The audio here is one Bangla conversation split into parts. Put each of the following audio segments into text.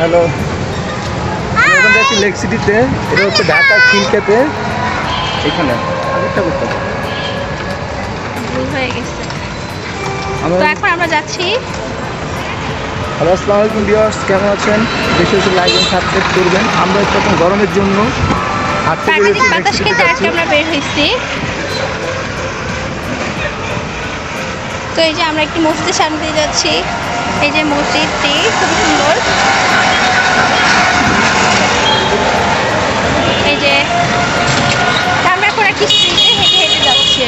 হ্যালো। এখন লেক সিটিতে এটা হচ্ছে ঢাকা খিলকেতে এখানে আগেরটা করতে হয়ে গেছে। আমরা তো এখন আমরা যাচ্ছি। হ্যালো আসসালামু আলাইকুম ভিউয়ার্স কেমন আছেন? বেশি বেশি লাইক এবং সাবস্ক্রাইব করবেন। আমরা একটু গরমের জন্য হাঁটতে প্রাকৃতিক বাতাস খেতে আজকে আমরা বের হয়েছি। তো এই যে আমরা একটি মসজিদের সামনে দিয়ে যাচ্ছি। এই যে মসজিদটি খুব সুন্দর এই যে আমরা এখন একটি স্ট্রিটে হেঁটে হেঁটে যাচ্ছি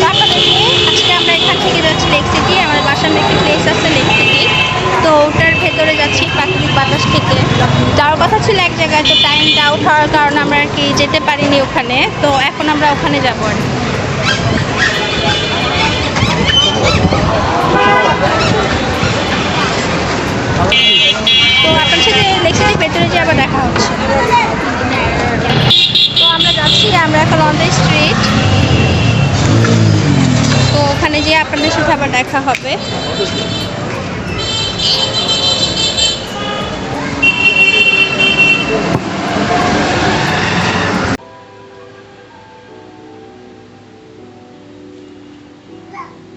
তো আপনাদেরকে আজকে আমরা এখান থেকে যাচ্ছি লেক সিটি আমাদের বাসার একটি প্লেস আছে লেক সিটি তো ওটার ভেতরে যাচ্ছি প্রাকৃতিক বাতাস খেতে ছিল এক জায়গায়, তো টাইমটা আউট হওয়ার কারণে আমরা আর কি যেতে পারিনি ওখানে। তো এখন আমরা ওখানে যাব আর। তো আপনার সাথে লেক ভেতরে যে আবার দেখা হচ্ছে। তো আমরা যাচ্ছি, আমরা এখন অন দ্য স্ট্রিট তো ওখানে যেয়ে আপনাদের সাথে আবার দেখা হবে।